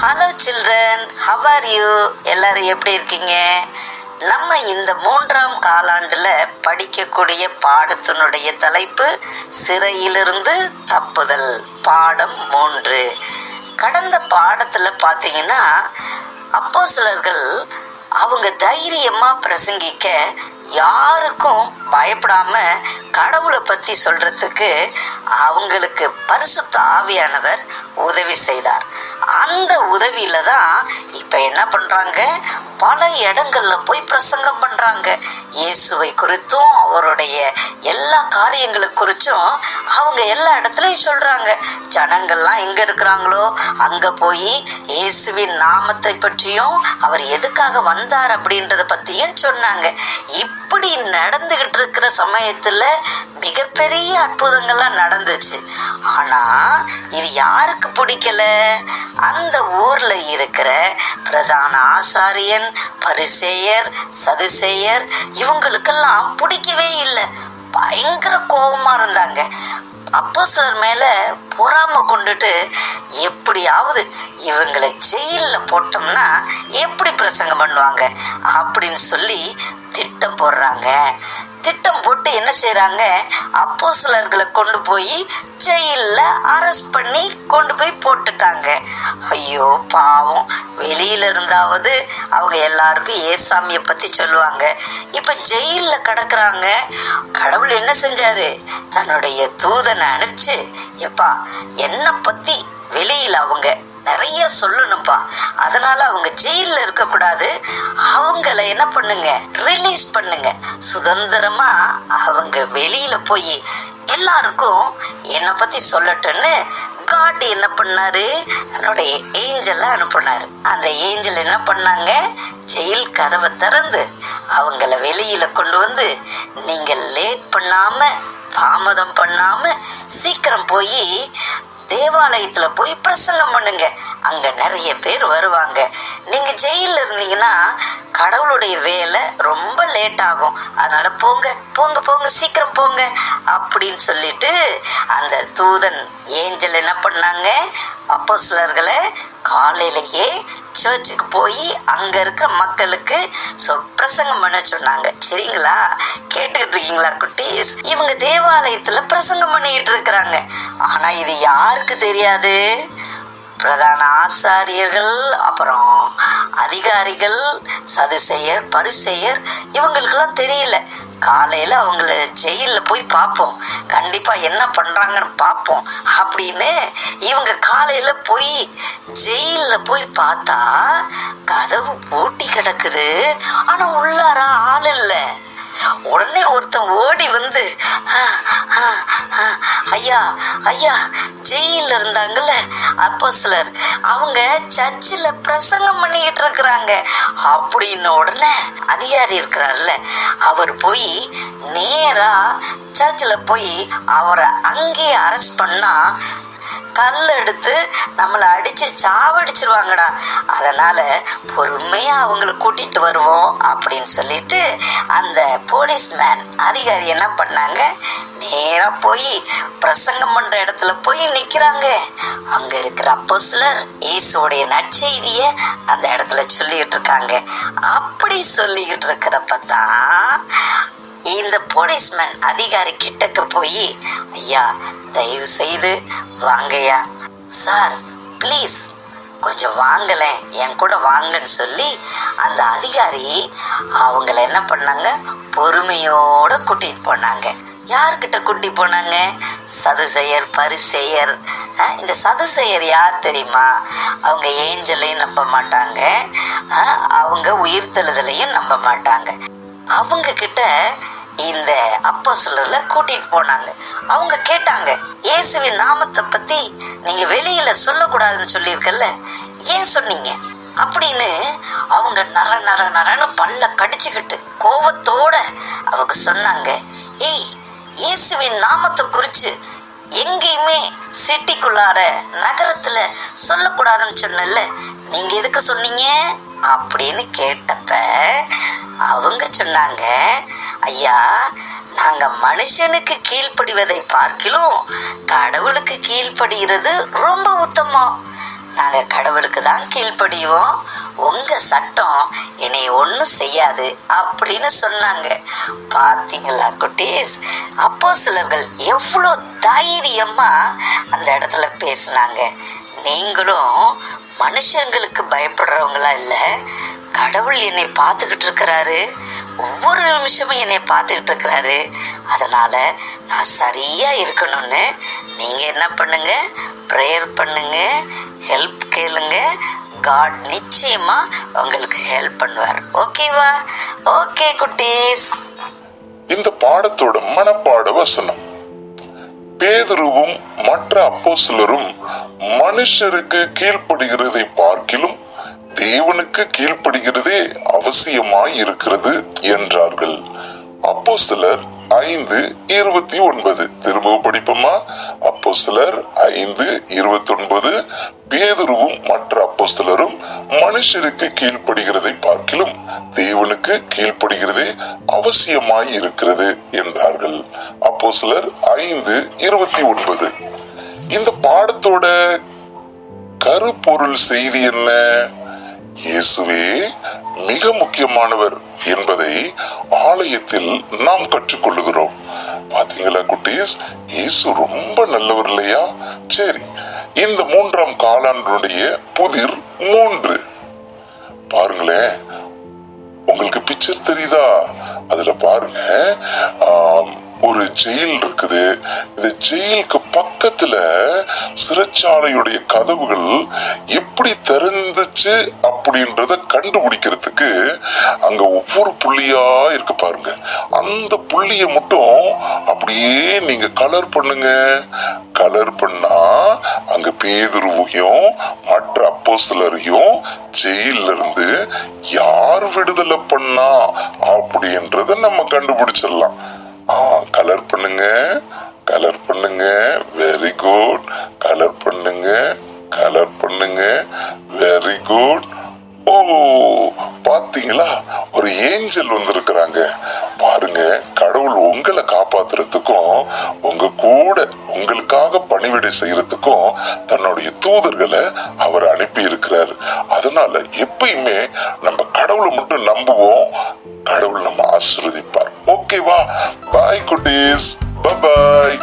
Hello children how are you எல்லாரும் எப்படி இருக்கீங்க? நம்ம இந்த மூன்றாம் காலாண்டுல படிக்கக்கூடிய பாடத்தினுடைய தலைப்பு சிறையிலிருந்து தப்புதல். பாடம் மூன்று. கடந்த பாடத்துல பாத்தீங்கன்னா அப்போ சிலர்கள் அவங்க தைரியமா பிரசங்கிக்க யாருக்கும் பயப்படாம கடவுளை பத்தி சொல்றதுக்கு அவங்களுக்கு பரிசுத்த ஆவியானவர் உதவி செய்தார். உதவியில தான் இப்ப என்ன பண்றாங்க? பல இடங்கள்ல போய் பிரசங்கம் பண்றாங்க. இயேசுவை குறித்தும் அவருடைய எல்லா காரியங்களை குறிச்சும் அவங்க எல்லா இடத்துலயும் சொல்றாங்க. ஜனங்கள்லாம் எங்க இருக்கிறாங்களோ அங்க போய் இயேசுவின் நாமத்தை பற்றியும் அவர் எதுக்காக வந்தார் அப்படின்றத பத்தியும் சொன்னாங்க. இப்படி நடந்துகிட்டு இருக்கிற சமயத்துல மிகப்பெரிய அற்புதங்கள்லாம் நடந்துச்சு. ஆனா இது யாருக்கு பிடிக்கல? அந்த ஊர்ல இருக்கிற பிரதான ஆசாரியன் பரிசேயர் சதுசேயர் இவங்களுக்கெல்லாம் பிடிக்கவே இல்லை. பயங்கர கோபமா இருந்தாங்க. அப்போ சிலர் மேல பொறாம கொண்டுட்டு எப்படியாவது இவங்களை ஜெயில்ல போட்டோம்னா எப்படி பிரசங்கம் பண்ணுவாங்க? அப்படின்னு சொல்லி திட்டம் போடுறாங்க. திட்டம் போட்டு என்ன செய்யறாங்க அப்போ சிலர்களை கொண்டு போய் ஜெயிலில் அரெஸ்ட் பண்ணி கொண்டு போய் போட்டுட்டாங்க. ஐயோ பாவம். வெளியில இருந்தாவது அவங்க எல்லாருக்கும் ஏசாமிய பத்தி சொல்லுவாங்க. இப்ப ஜெயிலில் கிடக்குறாங்க. கடவுள் என்ன செஞ்சாரு? தன்னுடைய தூதனை அனுப்பிச்சு எப்பா என்ன பத்தி வெளியில அவங்க நிறைய சொல்லணும்ப்பா. அதனால அவங்க ஜெயில இருக்க கூடாது அவங்கள என்ன பண்ணுங்க? ரிலீஸ் பண்ணுங்க. சுதந்திரமா அவங்க வெளியில போய் எல்லாருக்கும் என்னை பத்தி சொல்லட்டுன்னு காட் என்ன பண்ணாரு? தன்னுடைய ஏஞ்சலை அனுப்புனாரு. அந்த ஏஞ்சல் என்ன பண்ணாங்க? ஜெயில் கதவை திறந்து அவங்கள வெளியில கொண்டு வந்து நீங்க லேட் பண்ணாம தாமதம் பண்ணாம சீக்கிரம் போய் தேவாலயத்துல போய் பிரசங்கம் பண்ணுங்க. அங்க நிறைய பேர் வருவாங்க. நீங்க ஜெயில இருந்தீங்கன்னா கடவுளுடைய வேலை ரொம்ப லேட் ஆகும். அதனால போங்க போங்க போங்க சீக்கிரம் போங்க அப்படின்னு சொல்லிட்டு அந்த தூதன் ஏஞ்சல் என்ன பண்ணாங்க? அப்போ சிலர்களை காலையிலேயே சர்ச்சுக்கு போய் அங்கே இருக்கிற மக்களுக்கு சொ- பிரசங்கம் பண்ண சொன்னாங்க. சரிங்களா? கேட்டுக்கிட்டு இருக்கீங்களா குட்டீஸ்? இவங்க தேவாலயத்தில் பிரசங்கம் பண்ணிக்கிட்டு இருக்கிறாங்க. ஆனால் இது யாருக்கு தெரியாது? பிரதான ஆசாரியர்கள் அப்புறம் அதிகாரிகள் சதுசெயர் பரிசெயர் இவங்களுக்கெல்லாம் தெரியல. காலையில் அவங்கள ஜெயிலில் போய் பார்ப்போம். கண்டிப்பாக என்ன பண்ணுறாங்கன்னு பார்ப்போம். அப்படின்னு இவங்க காலையில் போய் ஜெயிலில் போய் பார்த்தா கதவு பூட்டி கிடக்குது. ஆனால் உள்ளார ஆள் இல்லை. உடனே ஒருத்தன் ஓடி வந்து ஐயா ஐயா ஜெயில இருந்தாங்கல்ல? அப்போ சிலர் அவங்க சர்ச்சில் பிரசங்கம் பண்ணிக்கிட்டு இருக்கிறாங்க. அப்படின்னு உடனே அதிகாரி இருக்கிறார்ல அவர் போய் நேரா சர்ச்சில் போய் அவரை அங்கேயே அரெஸ்ட் பண்ணா கல் எடுத்து நம்மளை அடிச்சு சாவடிச்சிருவாங்கடா. அதனால பொறுமையா அவங்கள கூட்டிட்டு வருவோம் அப்படின்னு சொல்லிட்டு அந்த போலீஸ்மேன் அதிகாரி என்ன பண்ணாங்க? நேரா போய் பிரசங்கம் பண்ற இடத்துல போய் நிக்கிறாங்க. அங்க இருக்கிற அப்போ சிலர் இயேசுடைய நற்செய்திய அந்த இடத்துல சொல்லிக்கிட்டு இருக்காங்க. அப்படி சொல்லிக்கிட்டு இருக்கிறப்ப தான் இந்த போலீஸ்மேன் அதிகாரி கிட்டக்க போய் ஐயா தயவு செய்து வாங்கய்யா. சார் ப்ளீஸ் கொஞ்சம் வாங்கலேன். என் கூட வாங்கன்னு சொல்லி அந்த அதிகாரி அவங்கள என்ன பண்ணாங்க? பொறுமையோட கூட்டிட்டு போனாங்க. யார்கிட்ட கூட்டி போனாங்க? சதுசெயர் பரிசெயர் இந்த சதுசெயர் யார் தெரியுமா? அவங்க ஏஞ்சலையும் நம்ப மாட்டாங்க. அவங்க உயிர்த்தெழுதலையும் நம்ப மாட்டாங்க. அவங்க கிட்ட இந்த அப்போ கூட்டிட்டு போனாங்க. அவங்க கேட்டாங்க இயேசுவின் நாமத்தை பத்தி நீங்க வெளியில சொல்லக்கூடாதுன்னு சொல்லியிருக்கல்ல ஏன் சொன்னீங்க? அப்படின்னு அவங்க நர நர நரன்னு பல்ல கடிச்சுக்கிட்டு கோவத்தோட அவங்க சொன்னாங்க ஏய் இயேசுவின் நாமத்தை குறிச்சு எங்கேயுமே சிட்டிக்குள்ளார நகரத்துல சொல்லக்கூடாதுன்னு சொன்னல நீங்க எதுக்கு சொன்னீங்க? அப்படின்னு கேட்டப்ப அவங்க சொன்னாங்க ஐயா நாங்க மனுஷனுக்கு கீழ்ப்படிவதை பார்க்கிலும் கடவுளுக்கு கீழ்ப்படுகிறது ரொம்ப உத்தமம். நாங்க கடவுளுக்கு தான் கீழ்ப்படிவோம். உங்க சட்டம் என்னை ஒன்றும் செய்யாது அப்படின்னு சொன்னாங்க. பார்த்தீங்களா குட்டீஸ்? அப்போ சிலர்கள் எவ்வளோ தைரியமா அந்த இடத்துல பேசுனாங்க. நீங்களும் மனுஷங்களுக்கு பயப்படுறவங்களா இல்லை? கடவுள் என்னை பார்த்துக்கிட்டு இருக்கிறாரு. ஒவ்வொரு நிமிஷமும் என்னை பார்த்துக்கிட்டு இருக்கிறாரு. அதனால நான் சரியா இருக்கணும்னு நீங்க என்ன பண்ணுங்க ப்ரேயர் பண்ணுங்க ஹெல்ப் கேளுங்க. காட் நிச்சயமா உங்களுக்கு ஹெல்ப் பண்ணுவார். ஓகேவா ஓகே குட்டீஸ். இந்த பாடத்தோட மனப்பாட வசனம். பேதுருவும் மற்ற அப்போஸ்தலரும் மனுஷருக்கு கீழ்ப்படுகிறதை பார்க்கிலும் தேவனுக்கு கீழ்ப்படுகிறதே அவசியமாய் இருக்கிறது என்றார்கள். அப்போஸ்தலர் ஐந்து இருபத்தி ஒன்பது. திரும்ப படிப்போமா? சிலர் ஐந்து இருபத்தி ஒன்பது. பேதுருவும் மற்ற சிலரும் மனுஷருக்கு கீழ்ப்படுகிறதை பார்க்கிலும் தேவனுக்கு கீழ்ப்படுகிறதே அவசியமாய் இருக்கிறது என்றார்கள். அப்போ சிலர் ஐந்து இருபத்தி ஒன்பது. இந்த பாடத்தோட கருப்பொருள் செய்தி என்ன? இயேசுவே மிக முக்கியமானவர் என்பதை ஆலயத்தில் நாம் கற்றுக்கொள்ளுகிறோம். பாத்தீங்களா குட்டீஸ்? இயேசு ரொம்ப நல்லவர் இல்லையா? சரி இந்த மூன்றாம் காலாண்டுடைய புதிர் மூன்று. பாருங்களேன் உங்களுக்கு பிக்சர் தெரியுதா? அதுல பாருங்க ஆஹ் ஒரு ஜெயில் இருக்குது. இந்த ஜெயிலுக்கு பக்கத்துல சிறைச்சாலையுடைய கதவுகள் எப்படி திறந்துச்சு அப்படின்றத கண்டுபிடிக்கிறதுக்கு அங்க ஒவ்வொரு புள்ளியா இருக்கு பாருங்க. அந்த புள்ளிய மட்டும் அப்படியே நீங்க கலர் பண்ணுங்க. கலர் பண்ணா அங்க பேதுருவையும் மற்ற அப்போஸ்தலரையும் ஜெயில இருந்து யார் விடுதலை பண்ணா அப்படின்றத நம்ம கண்டுபிடிச்சிடலாம். கலர் பண்ணுங்க. கலர் பண்ணுங்க. வெரி குட் கலர் பண்ணுங்க. கலர் பண்ணுங்க. வெரி குட் ஓ பாத்தீங்களா? ஒரு ஏஞ்சல் வந்திருக்கிறாங்க. பாருங்க கடவுள் உங்களை காப்பாத்துறதுக்கும் உங்க கூட உங்களுக்காக பணிவிடை செய்யறதுக்கும் தன்னுடைய தூதர்களை அவர் அனுப்பி இருக்கிறாரு அதனால எப்பயுமே நம்ம கடவுளை மட்டும் நம்புவோம். கடவுள் நம்ம ஆசிர்வதிப்பார். ஓகேவா பாய் குட்டீஸ் பாய்